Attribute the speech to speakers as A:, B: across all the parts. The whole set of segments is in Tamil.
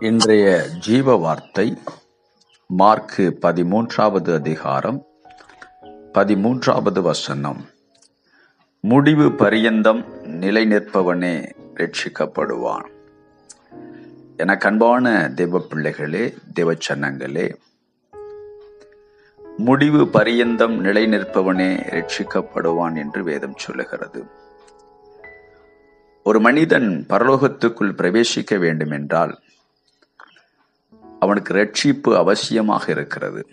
A: இன்றைய ஜீவ வார்த்தை மார்க்கு பதிமூன்றாவது அதிகாரம் பதிமூன்றாவது வசனம். முடிவு பரியந்தம் நிலை நிற்பவனே ரட்சிக்கப்படுவான். என கண்பான தெய்வ பிள்ளைகளே தேவச்சன்னங்களே முடிவு பரியந்தம் நிலை நிற்பவனே ரட்சிக்கப்படுவான் என்று வேதம் சொல்லுகிறது. ஒரு மனிதன் பரலோகத்துக்குள் பிரவேசிக்க வேண்டும் என்றால் அவனுக்கு ரட்சிப்பு அவசியமாக இருக்கிறது.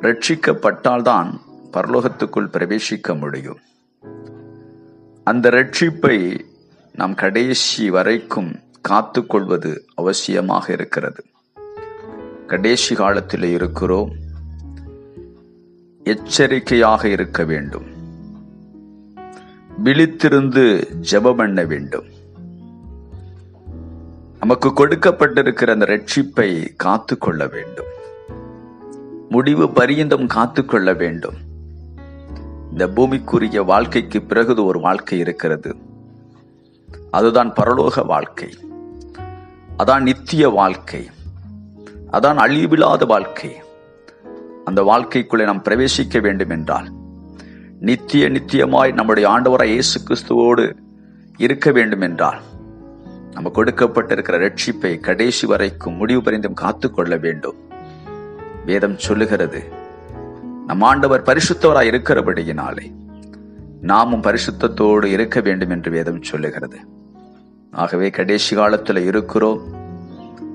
A: ரட்சிக்கப்பட்டால்தான் பரலோகத்துக்குள் பிரவேசிக்க முடியும். அந்த ரட்சிப்பை நாம் கடைசி வரைக்கும் காத்து கொள்வது அவசியமாக இருக்கிறது. கடைசி காலத்தில் இருக்கிறோம். எச்சரிக்கையாக இருக்க வேண்டும். விழித்திருந்து ஜெபம் பண்ண வேண்டும். நமக்கு கொடுக்கப்பட்டிருக்கிற அந்த ரட்சிப்பை காத்து கொள்ள வேண்டும். முடிவு பரியந்தம் காத்து கொள்ள வேண்டும். இந்த பூமிக்குரிய வாழ்க்கைக்கு பிறகு ஒரு வாழ்க்கை இருக்கிறது. அதுதான் பரலோக வாழ்க்கை. அதான் நித்திய வாழ்க்கை. அதான் அழிவில்லாத வாழ்க்கை. அந்த வாழ்க்கைக்குள்ளே நாம் பிரவேசிக்க வேண்டும் என்றால் நித்திய நித்தியமாய் நம்முடைய ஆண்டவராய் இயேசு கிறிஸ்துவோடு இருக்க வேண்டும் என்றால் நம்ம கொடுக்கப்பட்டிருக்கிற ரட்சிப்பை கடைசி வரைக்கும் முடிவு பரிந்தும் காத்து கொள்ள வேண்டும். வேதம் சொல்லுகிறது நம் ஆண்டவர் பரிசுத்தவராய் இருக்கிறபடியினாலே நாமும் பரிசுத்தத்தோடு இருக்க வேண்டும் என்று வேதம் சொல்லுகிறது. ஆகவே கடைசி காலத்தில் இருக்கிறோம்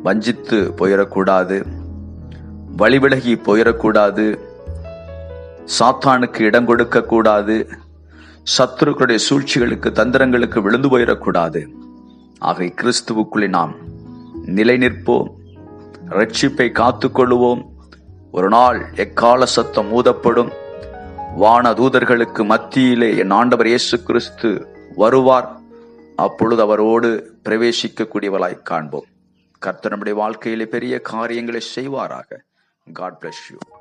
A: வஞ்சித்து போயிடக்கூடாது வழிவிலகி போயிடக்கூடாது சாத்தானுக்கு இடம் கொடுக்க கூடாது சத்துருக்களுடைய சூழ்ச்சிகளுக்கு தந்திரங்களுக்கு விழுந்து போயிடக்கூடாது. ஆகவே கிறிஸ்துவுக்குள்ளே நாம் நிலை நிற்போம் ரட்சிப்பை காத்துக்கொள்வோம். ஒரு நாள் எக்கால சத்தம் ஊதப்படும். வான தூதர்களுக்கு மத்தியிலே என் ஆண்டவர் இயேசு கிறிஸ்து வருவார். அப்பொழுது அவரோடு பிரவேசிக்கக்கூடியவளாய் காண்போம். கர்த்தனுடைய வாழ்க்கையிலே பெரிய காரியங்களை செய்வாராக. God bless you